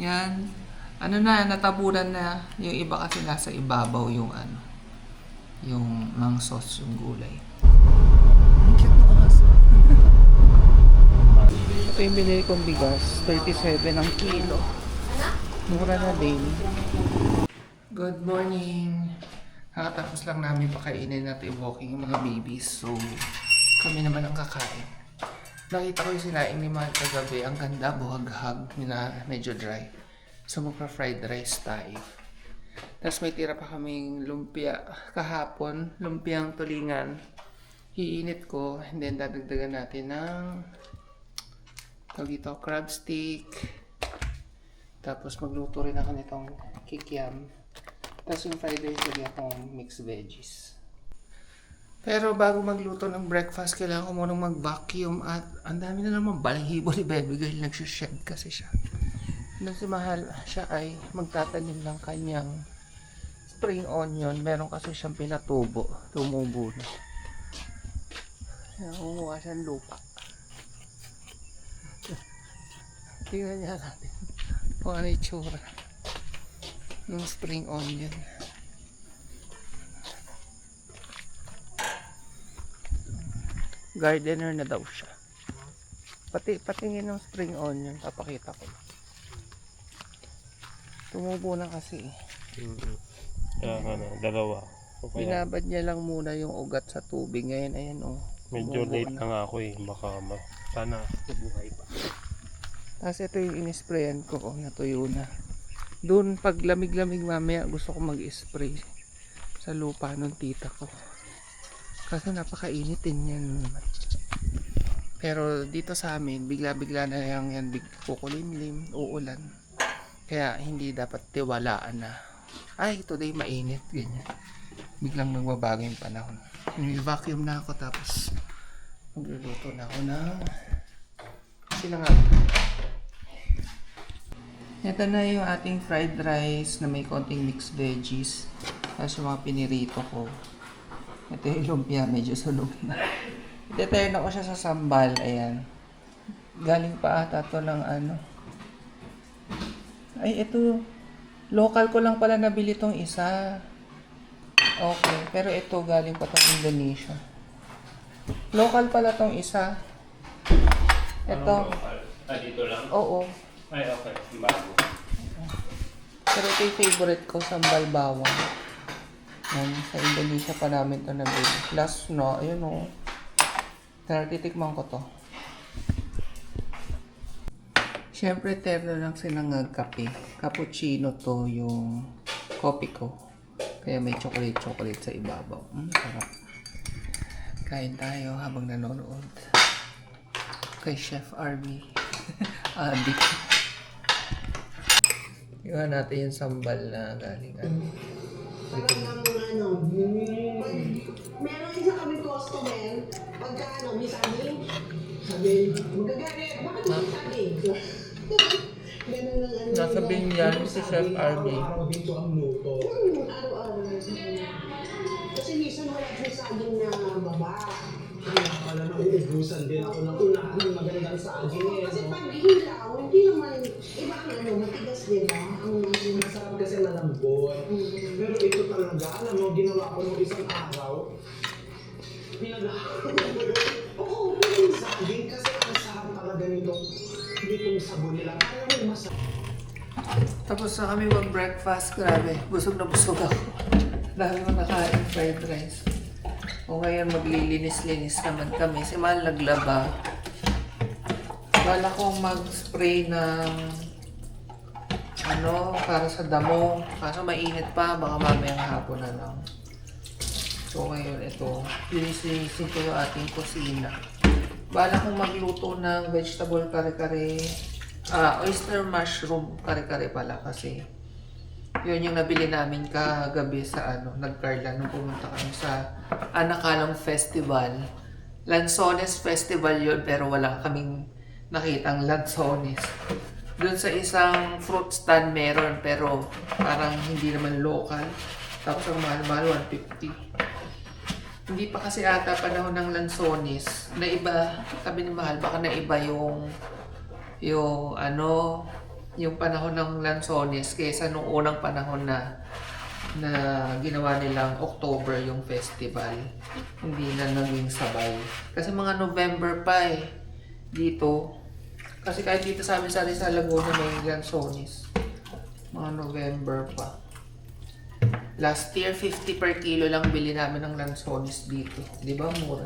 Yan. Ano na, natabunan na. Yung iba kasi nasa ibabaw yung ano. Yung mang sauce, yung gulay. Ang cute ng aso. Ito yung binili kong bigas. 37 ang kilo. Mura na din. Good morning. Kakatapos lang namin pakainin at i-walking yung mga babies. So, kami naman ang kakain. Nakita ko yung sinaing ni Mahal kagabi. Ang ganda, buhaghag, na medyo dry. So, magpa-fried rice tayo. Tapos may tira pa kaming lumpia kahapon. Lumpiang tulingan. Iinit ko. And then, dadagdagan natin ng tawag dito, crab stick. Tapos, magluto rin ako nitong kikiam. Tapos yung fried rice, lagyan akong mixed veggies. Pero bago magluto ng breakfast, kailangan ko munang mag-vacuum at ang dami na naman balahibo ni Baby Girl. Nagsished kasi siya. Nung si Mahal, siya ay magtatanim ng kanyang spring onion. Meron kasi siyang pinatubo. Tumubo na. Kumuha siyang lupa. Tingnan niya natin kung ano yung ng spring onion. Gardener na daw siya. Pati patingin ng spring onion, papakita ko. Tumubo na kasi. eh. Mm. Kaya ano, dalawa. O kaya, Binabad niya lang muna yung ugat sa tubig. Ngayon, ayan oh. medyo late na. na nga ako eh. Baka ma sana buhay pa. Tapos ito yung inisprayan ko, oh, natuyo na. Doon, pag lamig-lamig mamaya, gusto ko mag-spray sa lupa ng tita ko. Kaso napakainit din yan naman. Pero dito sa amin, bigla-bigla na lang yan, big, kukulimlim, uulan. Kaya hindi dapat tiwalaan na, ay, today mainit, ganyan. Biglang nagbabago yung panahon. May-vacuum na ako tapos magluluto na ako ng sila nga. Ito na yung ating fried rice na may konting mixed veggies. Tapos yung mga pinirito ko. Ito yung lumpia, medyo sunog na. Iteturn ako siya sa sambal, ayan. Galing pa ata to ng ano. Ay, ito. Local ko lang pala nabili tong isa. Okay, pero ito galing pa tong Indonesia. Local pala tong isa. Ito. Ah, dito lang? Oo. Ay, okay. Bago. Pero ito yung favorite ko, sambal bawang. Yan, sa Indonesia pa namin to nabili. Last no, ayun o. Tara, titikman ko to. Siyempre, terno lang sinangag kape. Cappuccino to yung coffee ko. Kaya may chocolate-chocolate sa ibabaw. Mm, sarap. Kain tayo habang nanonood. Kay Chef Army. Adi. Iwan natin yung sambal na galing ano. Ang ano, pag meron isa kami customer, pagka ano, may saging, sabi, magagalit, bakit may saging? Ganun lang ano. Nasa nila. Binyan si Chef Army. Araw-araw dito ang luto. Hmm, araw-araw sa. Kasi minsan wala saging na baba. Kaya pala na uubusan din ako ng unahan ng magandang saging. Kasi pag hilaw, hindi naman, iba ang ano, matigas din ba? Ang Masarap kasi malambot. Pero ito talaga, alam mo, ginawa ko nung isang araw. Pinag- Oo, pero yung saging kasi ang sarap talaga nitong nitong sabon nila. Kaya may masarap. Tapos na kami mag-breakfast. Grabe, busog na busog ako. Dami ko nakain fried rice. O ngayon maglilinis-linis naman kami. Si Mahal naglaba. Bala kong mag-spray ng ano, para sa damo. Kaso mainit pa, baka mamayang hapon na lang. So ngayon, ito, linis-linisin ko yung ating kusina. Bala kong magluto ng vegetable kare-kare. Ah, oyster mushroom kare-kare pala kasi. Yun yung nabili namin kagabi sa ano, nagkarla nung pumunta kami sa Anakalong Festival. Lanzones Festival yun pero wala kaming nakitang lanzones. Doon sa isang fruit stand meron pero parang hindi naman local. Tapos ang mahal-mahal 150. Hindi pa kasi ata panahon ng lansones. Na iba, sabi ni Mahal, baka na iba yung yung ano, yung panahon ng Lanzones kaysa nung unang panahon na na ginawa nilang October yung festival. Hindi na naging sabay. Kasi mga November pa eh. Dito. Kasi kahit dito sa amin sa Rizal Laguna may Lanzones. Mga November pa. Last year, 50 per kilo lang bili namin ng Lanzones dito. Di ba? Mura.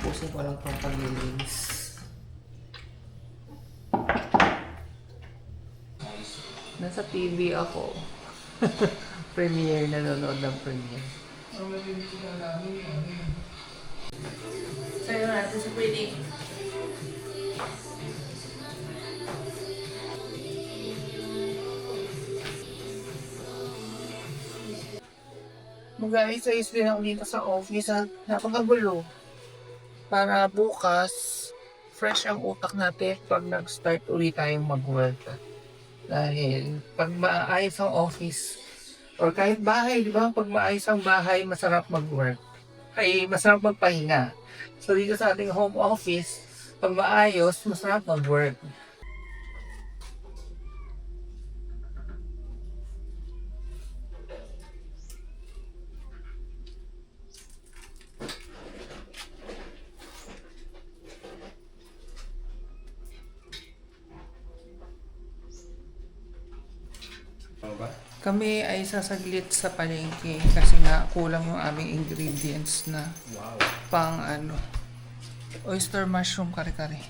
Pusin ko lang pang paglilinis. Nasa TV ako. premiere, nanonood ng premiere. Sa'yo natin sa pretty. Mag-ayos-ayos din ako dito sa office at napakagulo. Para bukas, fresh ang utak natin pag nag-start ulit tayong mag-work. Dahil pag maayos ang office, or kahit bahay, di ba? Pag maayos ang bahay, masarap mag-work. Ay, masarap magpahinga. So dito sa ating home office, pag maayos, masarap mag-work. Ano ba? Kami ay sasaglit sa palengke kasi nga kulang yung aming ingredients na Wow. pang ano, oyster mushroom kare-kare.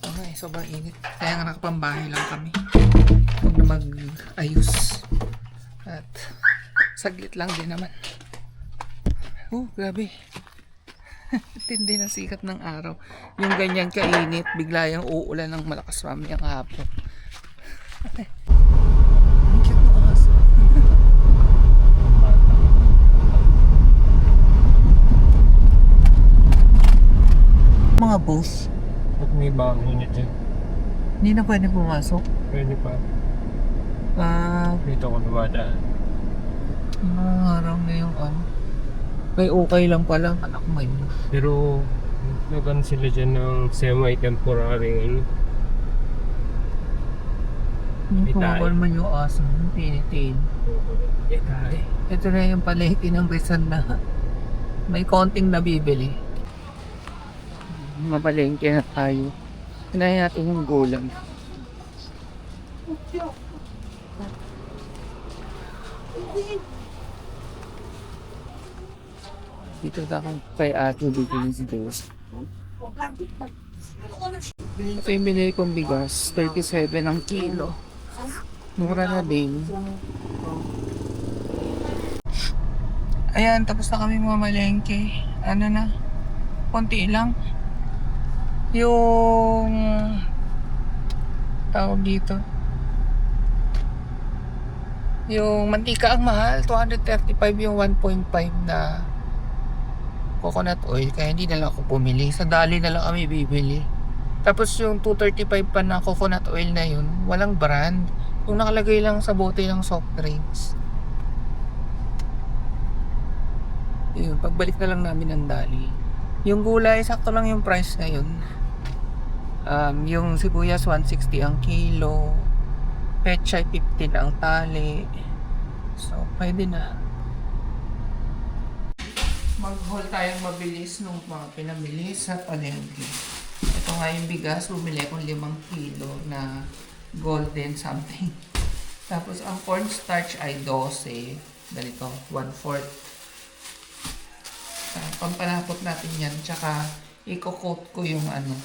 Okay, sobrang init. Kaya nga nakapambahay lang kami. Huwag na mag-ayos. At saglit lang din naman. Oh, grabe. Tindi na sikat ng araw. Yung ganyan kainit, bigla yung uulan ng malakas mamayang hapon. Ang cute ng aso. Booth, Ba't may bagong init dyan? hindi na pwede pumasok. Pwede pa. Ah, Dito ko dumadaan. mga araw na yung ano. May okay lang pala. Anak may Pero, nagan sila dyan ng semi-temporary ano. May Kumabal tayo. man yung aso. Tinitin. Eh. Ito na yung palengke ng Rizal na may konting nabibili. Mapalengke na tayo. Tinahin natin yung gulang. Dito na ako kay ate bibili si Diyos. Ito yung binili kong bigas. 37 ang kilo. Mura na din. Ayan, tapos na kami mamalengke. Ano na? Konti lang. Yung tawag dito. Yung mantika ang mahal, 235 yung 1.5 na coconut oil kaya hindi na lang ako bumili. Sa dali na lang kami bibili. Tapos yung 235 pa na coconut oil na yun, walang brand. Yung nakalagay lang sa bote ng soft drinks. Yun, pagbalik na lang namin ng dali. Yung gulay, sakto lang yung price ngayon. Um, yung sibuyas, 160 ang kilo. Pechay, 15 ang tali. So, pwede na. Mag-haul tayong mabilis nung mga pinamili sa palengke. Ito nga yung bigas, bumili akong 5 kilo na golden something. Tapos ang cornstarch ay 12. Ganito, 1/4. Uh, pampalapot natin yan. Tsaka, i-coat ko yung ano,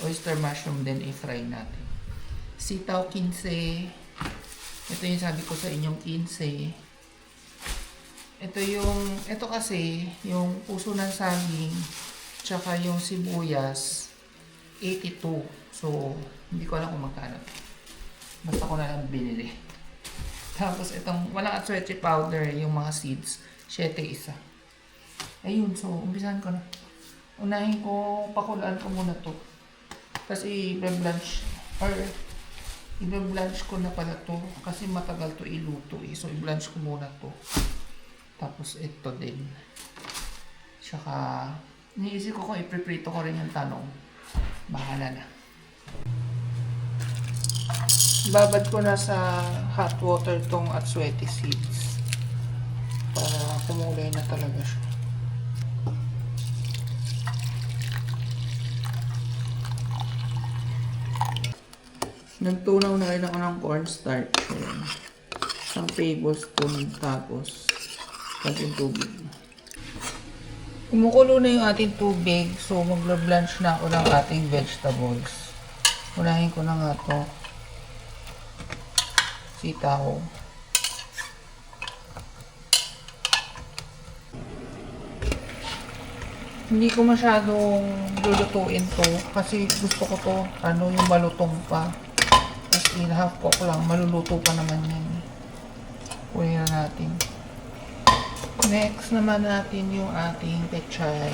oyster mushroom din i-fry natin. Sitaw 15. Ito yung sabi ko sa inyong 15. Ito yung, ito kasi, yung puso ng saging, tsaka yung sibuyas, 82. So, hindi ko alam kung magkano. Basta ko na lang binili. Tapos itong, walang atsueche powder, yung mga seeds, 7 isa. Ayun, so, umpisahan ko na. Unahin ko, pakulaan ko muna to. Tapos i-blanch, or i-blanch ko na pala to kasi matagal to iluto eh. So, i-blanch ko muna to. Tapos ito din. Tsaka, iniisip ko kung ipiprito ko rin yung tanong. Bahala na. Babad ko na sa hot water tong at sweaty seeds. Para kumulay na talaga siya. Nagtunaw na rin ako ng cornstarch. Isang tablespoon tapos konting tubig. Kumukulo na yung ating tubig, so magla-blanch na ako ng ating vegetables. Unahin ko na nga to. Sitaw. Hindi ko masyadong lulutuin to kasi gusto ko to ano yung malutong pa. In half cook lang, maluluto pa naman yan. Kunin na natin. Next naman natin yung ating pechay.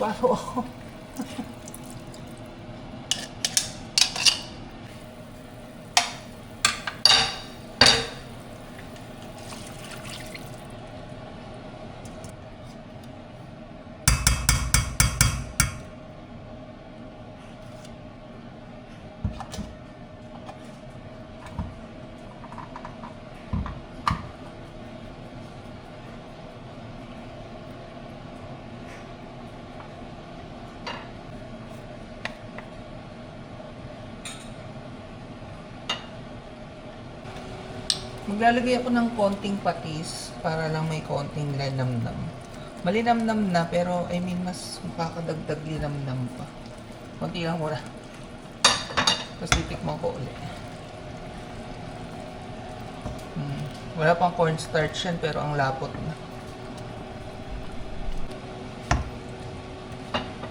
关我。Maglalagay ako ng konting patis para lang may konting linamnam. Malinamnam na pero I mean mas makakadagdag linamnam pa. Konti lang muna. Tapos titikman ko ulit. Hmm. Wala pang cornstarch yan pero ang lapot na.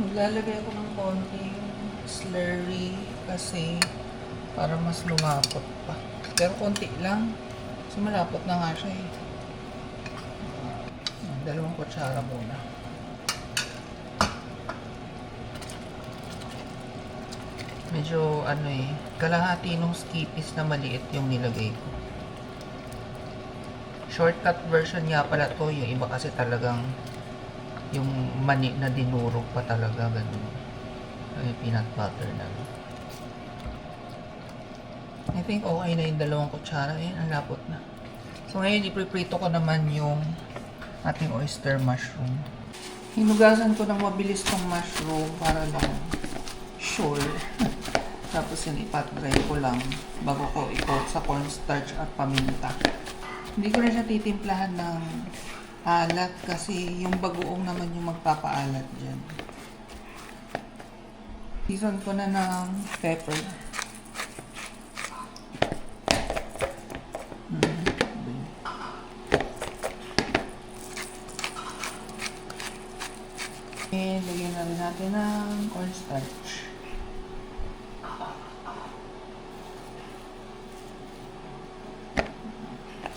Maglalagay ako ng konting slurry kasi para mas lumapot pa. Pero konti lang. Kasi malapot na nga siya eh. Dalawang kutsara muna. Medyo ano eh, kalahati nung skipis na maliit yung nilagay ko. Shortcut version nga pala to, yung iba kasi talagang yung mani na dinurog pa talaga ganun. Ay, peanut butter na. I think okay na yung dalawang kutsara. Ayan, ang lapot na. So ngayon, ipiprito ko naman yung ating oyster mushroom. Hinugasan ko ng mabilis tong mushroom para lang sure. Tapos yun, ipat-dry ko lang bago ko i-coat sa cornstarch at paminta. Hindi ko na siya titimplahan ng alat kasi yung bagoong naman yung magpapaalat dyan. Season ko na ng pepper. And lagyan na rin natin ng cornstarch.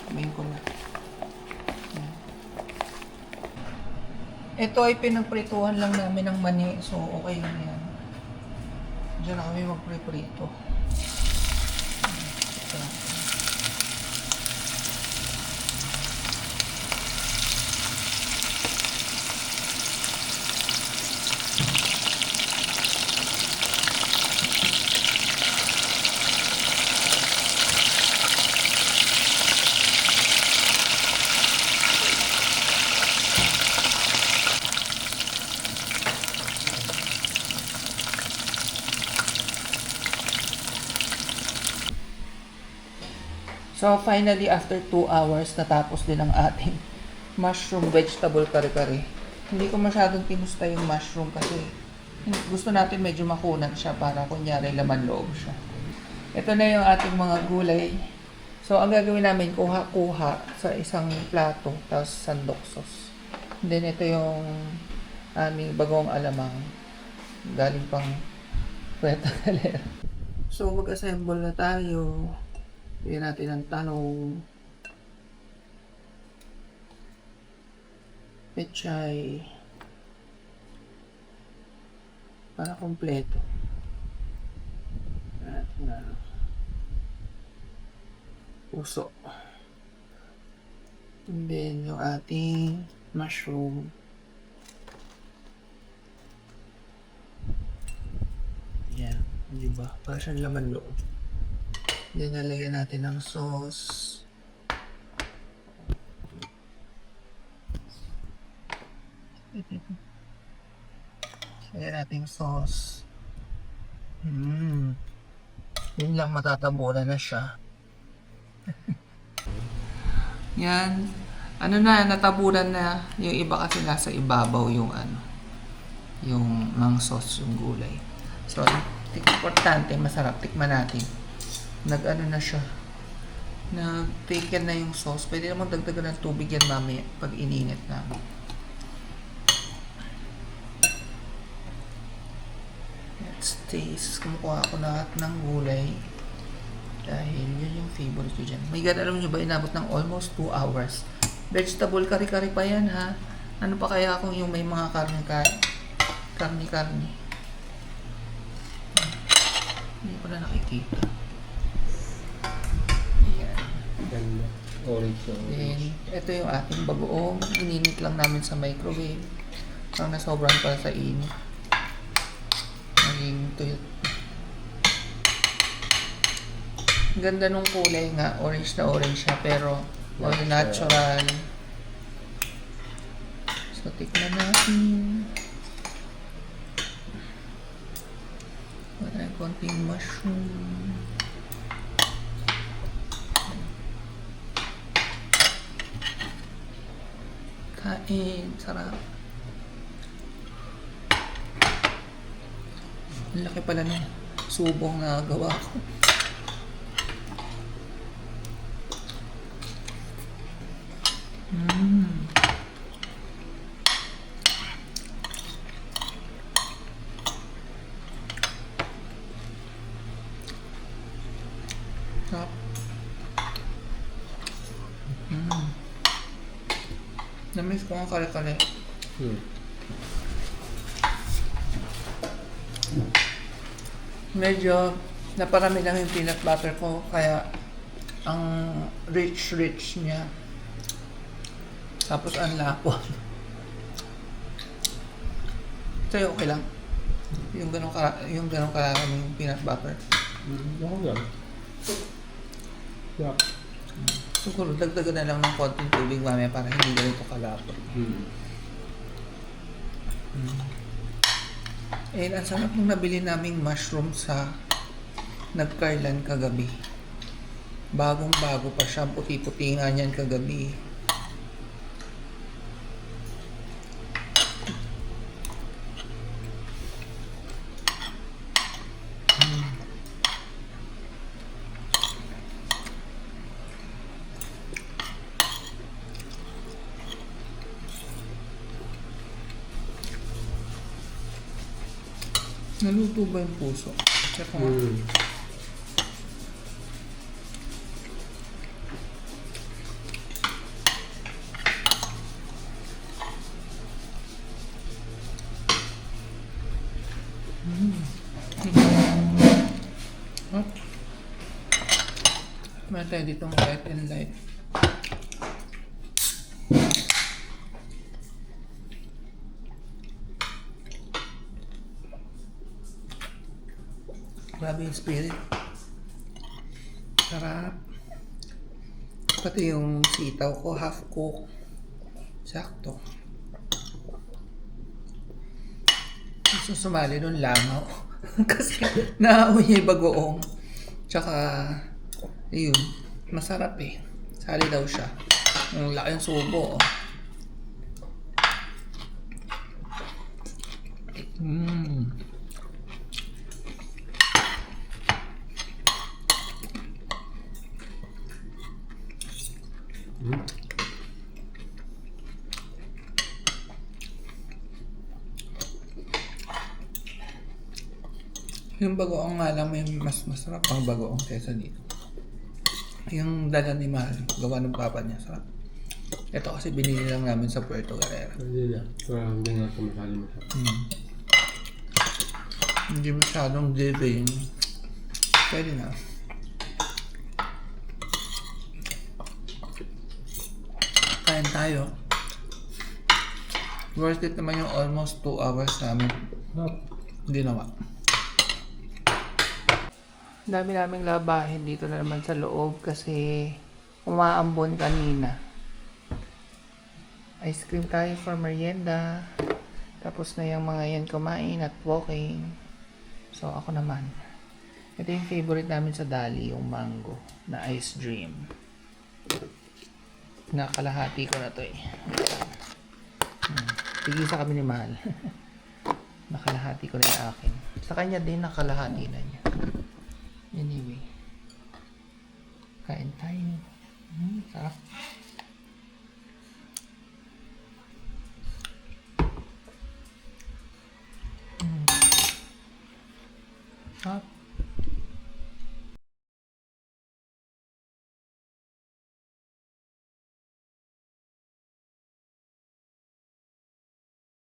Sabihin ko na. Ito ay pinagprituhan lang namin ng mani. So, okay lang yan. Diyan na kami magpriprito. Ito. So, finally, after 2 hours, natapos din ang ating mushroom vegetable kare-kare. Hindi ko masyadong tinusta yung mushroom kasi gusto natin medyo makunan siya para kunyari laman loob siya. Ito na yung ating mga gulay. So, ang gagawin namin, kuha-kuha sa isang plato, tapos sandok sauce. Then, ito yung aming bagong alamang. Galing pang Puerto Galera. So, mag-assemble na tayo. Bigyan natin ng talong. Pechay. Para kompleto. At na. Puso. And then yung ating mushroom. Yan. Di ba? Para siyang laman loob. Then, nalagyan natin ng sauce. Lagyan natin sauce. Mmm. Yun lang matatabunan na siya. Yan. Ano na, natabunan na. Yung iba kasi nasa ibabaw yung ano. Yung mang sauce, yung gulay. So, importante, masarap. Tikman natin nag-ano na siya, nag-taken na yung sauce. Pwede naman dagdagan ng tubig yan mamaya pag ininit na. Let's taste. Kumukuha ako lahat ng gulay. Dahil yun yung favorite ko dyan. My God, alam nyo ba, inabot ng almost 2 hours. Vegetable kari-kari pa yan ha. Ano pa kaya kung yung may mga? Karne-karne. Hindi ko na nakikita. Ganda. Orange na orange. Then, ito yung ating bagoong. Ininit lang namin sa microwave. Parang nasobran pa sa init. Naging tuyot. Ang Ganda nung kulay nga. Orange na orange siya. Pero, all natural. So, tikman natin. Wala konting mushroom. Kain. Sarap. Ang laki pala ng subong na gawa ko. Mm. Sarap. Mm. Namiss ko ang kare-kare. Hmm. Medyo naparami lang yung peanut butter ko kaya ang rich-rich niya. Tapos ang lapon. Sa'yo okay lang? Yung ganun ka yung ganun karami yung peanut butter. Ako yan. Yeah. Siguro dagdagan na lang ng konting tubig mamaya para hindi ganito kalapot. Hmm. Eh, ang sarap nung nabili naming mushroom sa nagkarlan kagabi. Bagong bago pa siya. Puti-puti nga niyan kagabi. nel Nel tubo infuso. C'è come. Mm. Mm. Mm. Eh. Ma te dico. Spirit. Sarap. Pati yung sitaw ko, half cook. Sakto. Gusto sumali nun langaw. Kasi naaamoy niya yung bagoong. Tsaka, ayun, masarap eh. Sali daw siya. Yung laki yung subo. Oh. Mm. Yung bagoong nga lang may mas masarap ang bagoong kesa dito. Yung dala ni Mahal, gawa ng papa niya, sarap. Ito kasi binili lang namin sa Puerto Galera. Pwede na. Parang hindi nga siya. Hmm. Hindi masyadong giving. Pwede na. Kain tayo. Worth it naman yung almost 2 hours namin ginawa. Dami naming labahin dito na naman sa loob kasi umaambon kanina. Ice cream tayo for merienda. Tapos na yung mga yan kumain at walking. So ako naman. Ito yung favorite namin sa Dali, yung mango na ice dream. Nakalahati ko na to eh. Hmm. Tigisa kami ni Mahal. nakalahati ko na yung akin. Sa kanya din nakalahati na niya. Anyway. Kain tayo. Hmm, sarap. Hmm. Sarap.